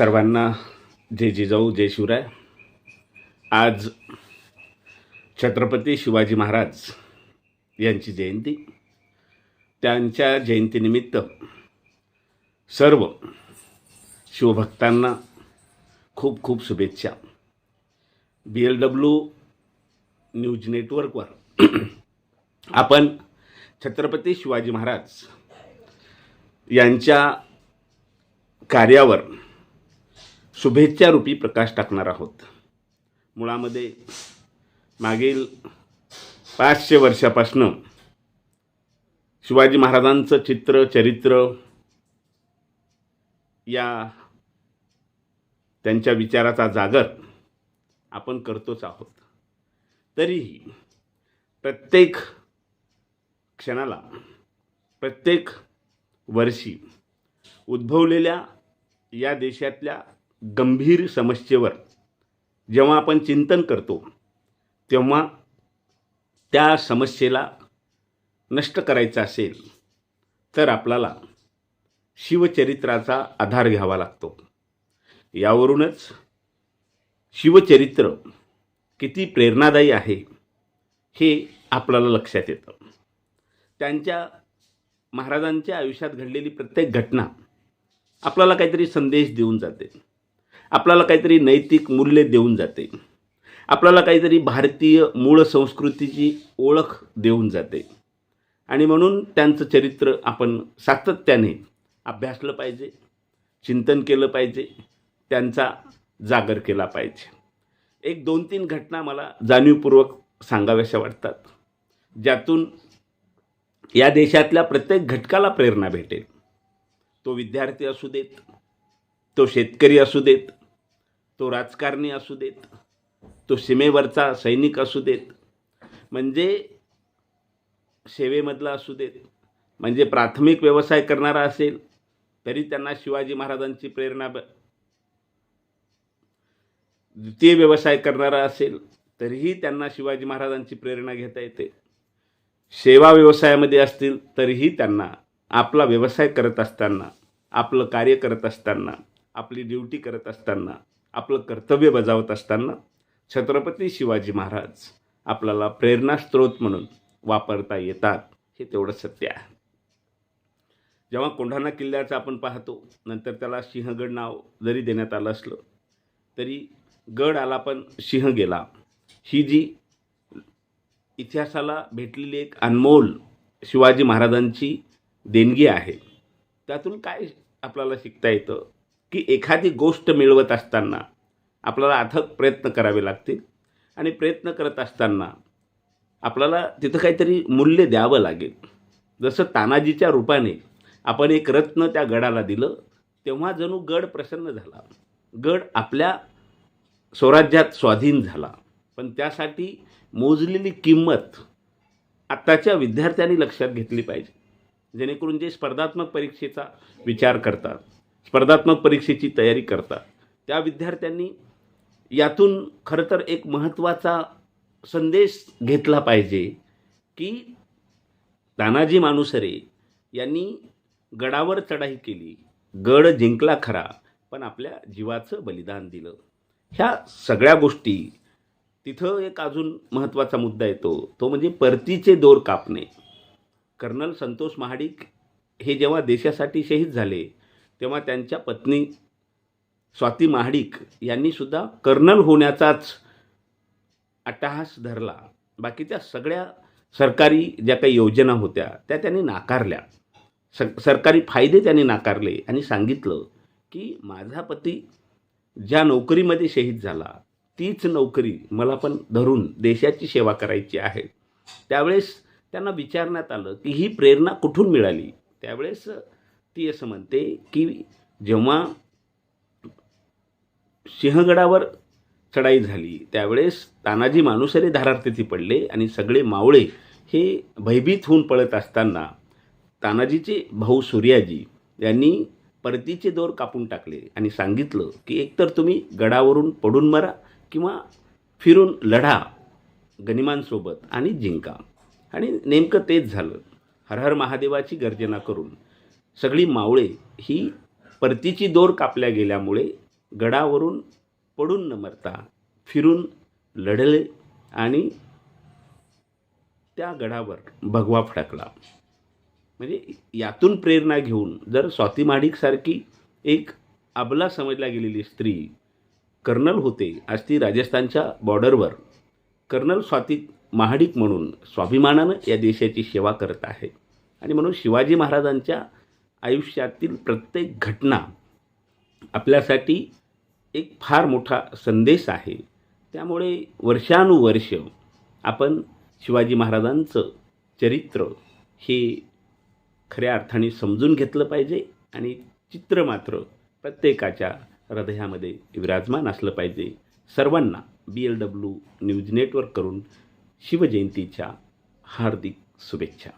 सर्वांना जय जिजाऊ जय शिवराय. आज छत्रपती शिवाजी महाराज यांची जयंती. त्यांच्या जयंतीनिमित्त सर्व शिवभक्तांना खूप खूप शुभेच्छा. बी एल डब्ल्यू न्यूज नेटवर्कवर आपण छत्रपती शिवाजी महाराज यांच्या कार्यावर शुभेच्छारूपी प्रकाश टाकणार आहोत. मुळामध्ये मागील पाचशे वर्षापासनं शिवाजी महाराजांचं चित्र चरित्र या त्यांच्या विचाराचा जागर आपण करतोच आहोत. तरीही प्रत्येक क्षणाला प्रत्येक वर्षी उद्भवलेल्या या देशातल्या गंभीर समस्येवर जेव्हा आपण चिंतन करतो तेव्हा त्या समस्येला नष्ट करायचं असेल तर आपल्याला शिवचरित्राचा आधार घ्यावा लागतो. यावरूनच शिवचरित्र किती प्रेरणादायी आहे हे आपल्याला लक्षात येतं. त्यांच्या महाराजांच्या आयुष्यात घडलेली प्रत्येक घटना आपल्याला काहीतरी संदेश देऊन जाते. आपल्याला काहीतरी नैतिक मूल्य देऊन जाते. आपल्याला काहीतरी भारतीय मूळ संस्कृतीची ओळख देऊन जाते. आणि म्हणून त्यांचं चरित्र आपण सातत्याने अभ्यासलं पाहिजे चिंतन केलं पाहिजे त्यांचा जागर केला पाहिजे. एक दोन तीन घटना मला जाणीवपूर्वक सांगाव्याशा वाटतात. ज्यातून या देशातल्या प्रत्येक घटकाला प्रेरणा भेटेल. तो विद्यार्थी असू देत तो शेतकरी असू देत तो राजकारणी असू देत तो सीमेवरचा सैनिक असू देत म्हणजे सेवेमधला असू देत म्हणजे प्राथमिक व्यवसाय करणारा असेल तरी त्यांना शिवाजी महाराजांची प्रेरणा ब द्वितीय व्यवसाय करणारा असेल तरीही त्यांना शिवाजी महाराजांची प्रेरणा घेता येते. सेवा व्यवसायामध्ये असतील तरीही त्यांना आपला व्यवसाय करत असताना आपलं कार्य करत असताना आपली ड्युटी करत असताना आपलं कर्तव्य बजावत असताना छत्रपती शिवाजी महाराज आपल्याला प्रेरणास्त्रोत म्हणून वापरता येतात हे तेवढं सत्य आहे. जेव्हा कोंढाणा किल्ल्याचं आपण पाहतो नंतर त्याला सिंहगड नाव जरी देण्यात आलं असलं तरी गड आला पण सिंह गेला. ही जी इतिहासाला भेटलेली एक अनमोल शिवाजी महाराजांची देणगी आहे त्यातून काय आपल्याला शिकता येतं? की एखादी गोष्ट मिळवत असताना आपल्याला अथक प्रयत्न करावे लागतील आणि प्रयत्न करत असताना आपल्याला तिथं काहीतरी मूल्य द्यावं लागेल. जसं तानाजीच्या रूपाने आपण एक रत्न त्या गडाला दिलं तेव्हा जणू गड प्रसन्न झाला. गड आपल्या स्वराज्यात स्वाधीन झाला. पण त्यासाठी मोजलेली किंमत आत्ताच्या विद्यार्थ्यांनी लक्षात घेतली पाहिजे. जेणेकरून जे स्पर्धात्मक परीक्षेचा विचार करतात स्पर्धात्मक परीक्षेची तयारी करतात. त्या विद्यार्थ्यांनी यातून खरं तर एक महत्त्वाचा संदेश घेतला पाहिजे की तानाजी मानुसरे यांनी गडावर चढाई केली गड जिंकला खरा पण आपल्या जीवाचं बलिदान दिलं. ह्या सगळ्या गोष्टी तिथं एक अजून महत्त्वाचा मुद्दा येतो तो म्हणजे परतीचे दोर कापणे. कर्नल संतोष महाडिक हे जेव्हा देशासाठी शहीद झाले तेव्हा त्यांच्या पत्नी स्वाती महाडिक यांनीसुद्धा कर्नल होण्याचाच अट्टहास धरला. बाकीच्या सगळ्या सरकारी ज्या काही योजना होत्या त्या त्यांनी नाकारल्या. स सरकारी फायदे त्यांनी नाकारले आणि सांगितलं की माझा पती ज्या नोकरीमध्ये शहीद झाला तीच नोकरी मला पण धरून देशाची सेवा करायची आहे. त्यावेळेस त्यांना विचारण्यात आलं की ही प्रेरणा कुठून मिळाली? त्यावेळेस ती असं म्हणते की जेव्हा सिंहगडावर चढाई झाली त्यावेळेस तानाजी मानुसरे धारार्थी पडले आणि सगळे मावळे हे भयभीत होऊन पळत असताना तानाजीचे भाऊ सूर्याजी यांनी परतीचे दोर कापून टाकले आणि सांगितलं की एकतर तुम्ही गडावरून पडून मरा किंवा फिरून लढा गनिमांसोबत आणि जिंका. आणि नेमकं तेच झालं. हर हर महादेवाची गर्जना करून सगळी मावळे ही परतीची दोर कापल्या गेल्यामुळे गडावरून पडून न मरता फिरून लढले आणि त्या गडावर भगवा फडकला. म्हणजे यातून प्रेरणा घेऊन जर स्वाती महाडिकसारखी एक अबला समजल्या गेलेली स्त्री कर्नल होते आज ती राजस्थानच्या बॉर्डरवर कर्नल स्वाती महाडिक म्हणून स्वाभिमानानं या देशाची सेवा करत आहे. आणि म्हणून शिवाजी महाराजांच्या आयुष्यातील प्रत्येक घटना आपल्यासाठी एक फार मोठा संदेश आहे. त्यामुळे वर्षानुवर्ष आपण शिवाजी महाराजांचं चरित्र हे खऱ्या अर्थाने समजून घेतलं पाहिजे आणि चित्र मात्र प्रत्येकाच्या हृदयामध्ये विराजमान असलं पाहिजे. सर्वांना B L W news network करून शिवजयंतीच्या हार्दिक शुभेच्छा.